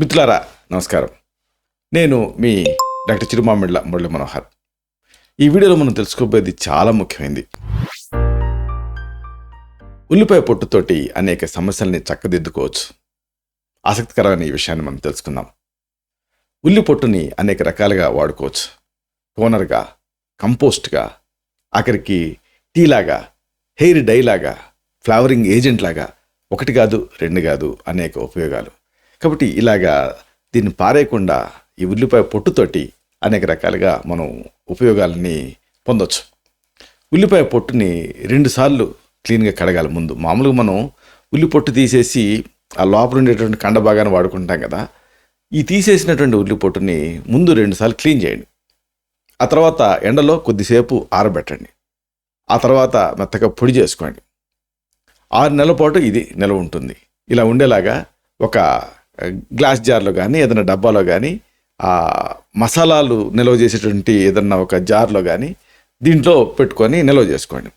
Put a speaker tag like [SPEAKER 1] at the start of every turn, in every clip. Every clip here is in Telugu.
[SPEAKER 1] మిత్రులారా నమస్కారం. నేను మీ డాక్టర్ చిరుమామిళ్ళ మురళి మనోహర్. ఈ వీడియోలో మనం తెలుసుకోబోయేది చాలా ముఖ్యమైనది ఉల్లిపాయ పొట్టుతోటి అనేక సమస్యల్ని చక్కదిద్దుకోవచ్చు. ఆసక్తికరమైన ఈ విషయాన్ని మనం తెలుసుకుందాం. ఉల్లి పొట్టుని అనేక రకాలుగా వాడుకోవచ్చు. టోనర్గా కంపోస్ట్గా ఆఖరికి టీలాగా హెయిర్ డైలాగా ఫ్లవరింగ్ ఏజెంట్ లాగా ఒకటి కాదు రెండు కాదు అనేక ఉపయోగాలు. కాబట్టి ఇలాగా దీన్ని పారేయకుండా ఈ ఉల్లిపాయ పొట్టుతోటి అనేక రకాలుగా మనం ఉపయోగాలని పొందొచ్చు. ఉల్లిపాయ పొట్టుని రెండుసార్లు క్లీన్గా కడగాలి ముందు. మామూలుగా మనం ఉల్లి పొట్టు తీసేసి ఆ లోపల ఉండేటువంటి కండ భాగాన్ని వాడుకుంటాం కదా ఈ తీసేసినటువంటి ఉల్లి పొట్టుని ముందు రెండుసార్లు క్లీన్ చేయండి. ఆ తర్వాత ఎండలో కొద్దిసేపు ఆరబెట్టండి. ఆ తర్వాత మెత్తగా పొడి చేసుకోండి. ఆరు నెలల పాటు ఇది నిల్వ ఉంటుంది. ఇలా ఉండేలాగా ఒక గ్లాస్ జార్లో కానీ ఏదైనా డబ్బాలో కానీ ఆ మసాలాలు నిల్వ చేసేటువంటి ఏదన్నా ఒక జార్లో కానీ దీంట్లో పెట్టుకొని నిల్వ చేసుకోండి.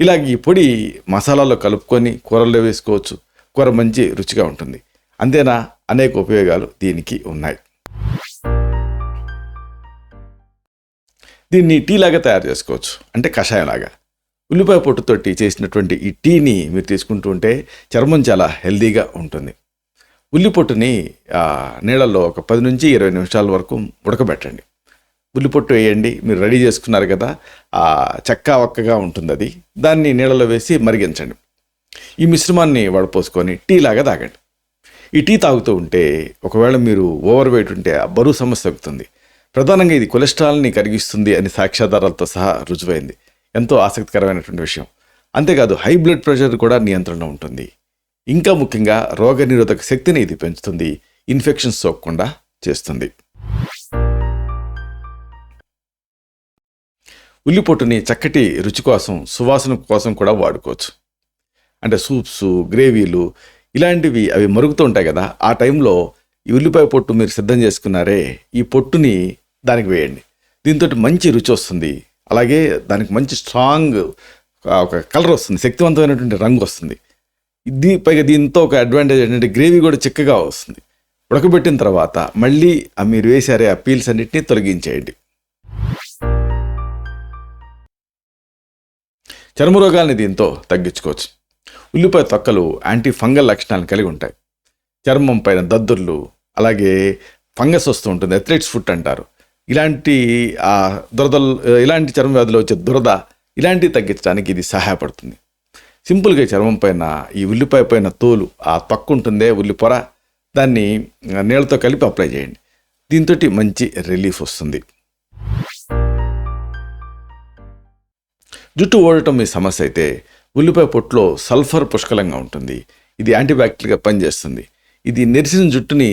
[SPEAKER 1] ఇలాగ ఈ పొడి మసాలాలో కలుపుకొని కూరల్లో వేసుకోవచ్చు. కూర మంచి రుచిగా ఉంటుంది. అంతేనా? అనేక ఉపయోగాలు దీనికి ఉన్నాయి. దీన్ని టీ లాగా తయారు చేసుకోవచ్చు. అంటే కషాయం లాగా. ఉల్లిపాయ పొట్టుతోటి చేసినటువంటి ఈ టీని మీరు తీసుకుంటూ ఉంటే చర్మం చాలా హెల్దీగా ఉంటుంది. ఉల్లిపొట్టుని నీళ్ళల్లో ఒక పది నుంచి ఇరవై నిమిషాల వరకు ఉడకబెట్టండి. ఉల్లిపొట్టు వేయండి మీరు రెడీ చేసుకున్నారు కదా ఆ చెక్క ఒక్కగా ఉంటుంది అది దాన్ని నీళ్ళలో వేసి మరిగించండి. ఈ మిశ్రమాన్ని వడపోసుకొని టీ లాగా తాగండి. ఈ టీ తాగుతూ ఉంటే ఒకవేళ మీరు ఓవర్ వెయిట్ ఉంటే ఆ బరువు సమస్య తగ్గుతుంది. ప్రధానంగా ఇది కొలెస్ట్రాల్ని కరిగిస్తుంది అని సాక్ష్యాధారాలతో సహా రుజువైంది. ఎంతో ఆసక్తికరమైనటువంటి విషయం. అంతేకాదు హై బ్లడ్ ప్రెషర్ కూడా నియంత్రణలో ఉంటుంది. ఇంకా ముఖ్యంగా రోగనిరోధక శక్తిని ఇది పెంచుతుంది ఇన్ఫెక్షన్స్ సోకకుండా చేస్తుంది. ఉల్లిపొట్టుని చక్కటి రుచి కోసం సువాసన కోసం కూడా వాడుకోవచ్చు. అంటే సూప్స్ గ్రేవీలు ఇలాంటివి అవి మరుగుతూ ఉంటాయి కదా ఆ టైంలో ఈ ఉల్లిపాయ పొట్టు మీరు సిద్ధం చేసుకున్నారే ఈ పొట్టుని దానికి వేయండి. దీంతో మంచి రుచి వస్తుంది. అలాగే దానికి మంచి స్ట్రాంగ్ ఒక కలర్ వస్తుంది శక్తివంతమైనటువంటి రంగు వస్తుంది. ఇది పైగా దీంతో ఒక అడ్వాంటేజ్ ఏంటంటే గ్రేవీ కూడా చిక్కగా వస్తుంది. ఉడకబెట్టిన తర్వాత మళ్ళీ ఆ మీరు వేసారే ఆ పీల్స్ అన్నిటినీ తొలగించేయండి. చర్మ రోగాల్ని దీంతో తగ్గించుకోవచ్చు. ఉల్లిపాయ తొక్కలు యాంటీ ఫంగల్ లక్షణాలను కలిగి ఉంటాయి. చర్మం పైన దద్దుర్లు అలాగే ఫంగస్ వస్తూ ఉంటుంది ఎథ్లెట్స్ ఫుట్ అంటారు. ఇలాంటి ఆ దురదలు ఇలాంటి చర్మ వ్యాధులు వచ్చే దురద ఇలాంటివి తగ్గించడానికి ఇది సహాయపడుతుంది. సింపుల్గా చర్మం పైన ఈ ఉల్లిపాయ పైన తోలు ఆ తొక్కు ఉంటుందే ఉల్లి పొర దాన్ని నీళ్ళతో కలిపి అప్లై చేయండి. దీంతో మంచి రిలీఫ్ వస్తుంది. జుట్టు ఓడటం మీ సమస్య అయితే ఉల్లిపాయ పొట్టులో సల్ఫర్ పుష్కలంగా ఉంటుంది. ఇది యాంటీబ్యాక్టీరియల్గా పనిచేస్తుంది. ఇది నెరిసిన జుట్టుని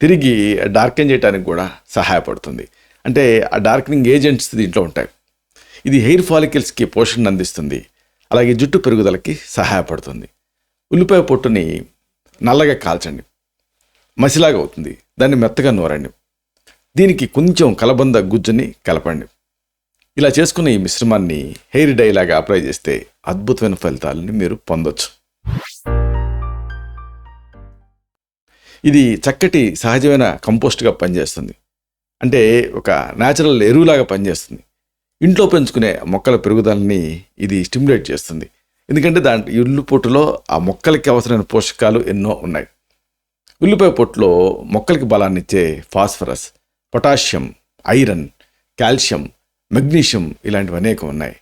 [SPEAKER 1] తిరిగి డార్కెన్ చేయడానికి కూడా సహాయపడుతుంది. అంటే ఆ డార్కెనింగ్ ఏజెంట్స్ దీంట్లో ఉంటాయి. ఇది హెయిర్ ఫాలికల్స్కి పోషణ అందిస్తుంది. అలాగే జుట్టు పెరుగుదలకి సహాయపడుతుంది. ఉల్లిపాయ పొట్టుని నల్లగా కాల్చండి. మసిలాగా అవుతుంది. దాన్ని మెత్తగా నూరండి. దీనికి కొంచెం కలబంద గుజ్జుని కలపండి. ఇలా చేసుకున్న ఈ మిశ్రమాన్ని హెయిర్ డై లాగా అప్లై చేస్తే అద్భుతమైన ఫలితాలని మీరు పొందొచ్చు. ఇది చక్కటి సహజమైన కంపోస్ట్గా పనిచేస్తుంది. అంటే ఒక న్యాచురల్ ఎరువులాగా పనిచేస్తుంది. ఇంట్లో పెంచుకునే మొక్కల పెరుగుదలని ఇది స్టిమ్యులేట్ చేస్తుంది. ఎందుకంటే దాంట్లో ఉల్లి పొట్టులో ఆ మొక్కలకి అవసరమైన పోషకాలు ఎన్నో ఉన్నాయి. ఉల్లిపాయ పొట్టులో మొక్కలకి బలాన్ని ఇచ్చే phosphorus potassium iron calcium magnesium ఇలాంటివి అనేకం ఉన్నాయి.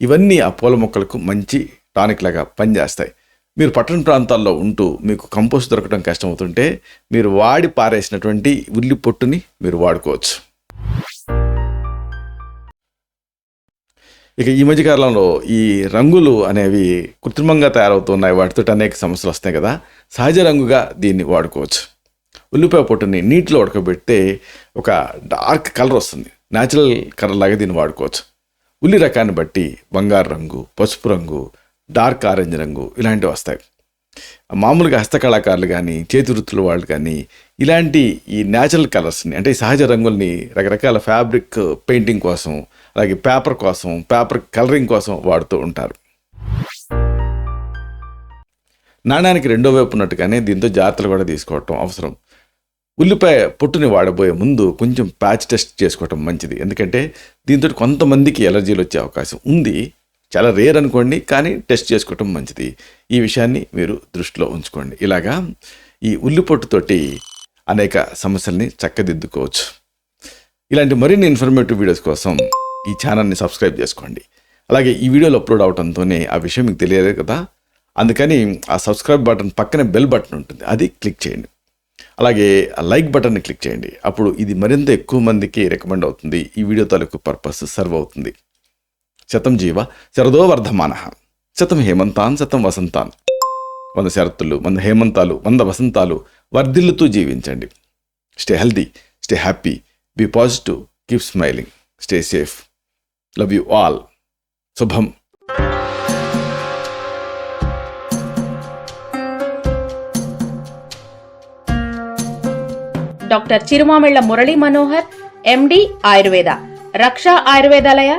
[SPEAKER 1] ఇవన్నీ ఆ పూల మొక్కలకు మంచి టానిక్ లాగా పనిచేస్తాయి. మీరు పట్టణ ప్రాంతాల్లో ఉంటూ మీకు కంపోస్ట్ దొరకడం కష్టమవుతుంటే మీరు వాడి పారేసినటువంటి ఉల్లి పొట్టుని మీరు వాడుకోవచ్చు. ఇక ఈ మధ్య కాలంలో ఈ రంగులు అనేవి కృత్రిమంగా తయారవుతున్నాయి. వాటితో అనేక సమస్యలు వస్తాయి కదా. సహజ రంగుగా దీన్ని వాడుకోవచ్చు. ఉల్లిపాయ పొట్టుని నీటిలో ఉడకబెడితే ఒక డార్క్ కలర్ వస్తుంది. న్యాచురల్ కలర్ లాగా దీన్ని వాడుకోవచ్చు. ఉల్లి రకాన్ని బట్టి బంగారు రంగు పసుపు రంగు డార్క్ ఆరెంజ్ రంగు ఇలాంటివి వస్తాయి. మామూలుగా హస్తకళాకారులు కానీ చేతి వృత్తుల వాళ్ళు కానీ ఇలాంటి ఈ న్యాచురల్ కలర్స్ని అంటే ఈ సహజ రంగుల్ని రకరకాల ఫ్యాబ్రిక్ పెయింటింగ్ కోసం అలాగే పేపర్ కోసం పేపర్ కలరింగ్ కోసం వాడుతూ ఉంటారు. నాణ్యానికి రెండో వైపు ఉన్నట్టుగానే దీంతో జాగ్రత్తలు కూడా తీసుకోవటం అవసరం. ఉల్లిపాయ పొట్టుని వాడబోయే ముందు కొంచెం ప్యాచ్ టెస్ట్ చేసుకోవటం మంచిది. ఎందుకంటే దీంతో కొంతమందికి ఎలర్జీలు వచ్చే అవకాశం ఉంది. చాలా రేర్ అనుకోండి కానీ టెస్ట్ చేసుకోవటం మంచిది. ఈ విషయాన్ని మీరు దృష్టిలో ఉంచుకోండి. ఇలాగా ఈ ఉల్లిపొట్టుతోటి అనేక సమస్యల్ని చక్కదిద్దుకోవచ్చు. ఇలాంటి మరిన్ని ఇన్ఫర్మేటివ్ వీడియోస్ కోసం ఈ ఛానల్ని సబ్స్క్రైబ్ చేసుకోండి. అలాగే ఈ వీడియోలు అప్లోడ్ అవడంతోనే ఆ విషయం మీకు తెలియదు కదా? అందుకని ఆ సబ్స్క్రైబ్ బటన్ పక్కనే బెల్ బటన్ ఉంటుంది. అది క్లిక్ చేయండి. అలాగే లైక్ బటన్ని క్లిక్ చేయండి. అప్పుడు ఇది మరింత ఎక్కువ మందికి రికమెండ్ అవుతుంది. ఈ వీడియో తాలూకు పర్పస్ సర్వ్ అవుతుంది. శతం జీవ శరదో వర్ధమాన. శతం హేమంతాన్ శతం వసంతాన్. వంద శరత్తులు వంద హేమంతాలు వంద వసంతాలు వర్ధిల్లుతూ జీవించండి. Stay healthy stay happy be positive keep smiling stay safe. Love you all. శుభం.
[SPEAKER 2] Doctor Chirumamilla Murali Manohar MD Ayurveda. Raksha Ayurvedalaya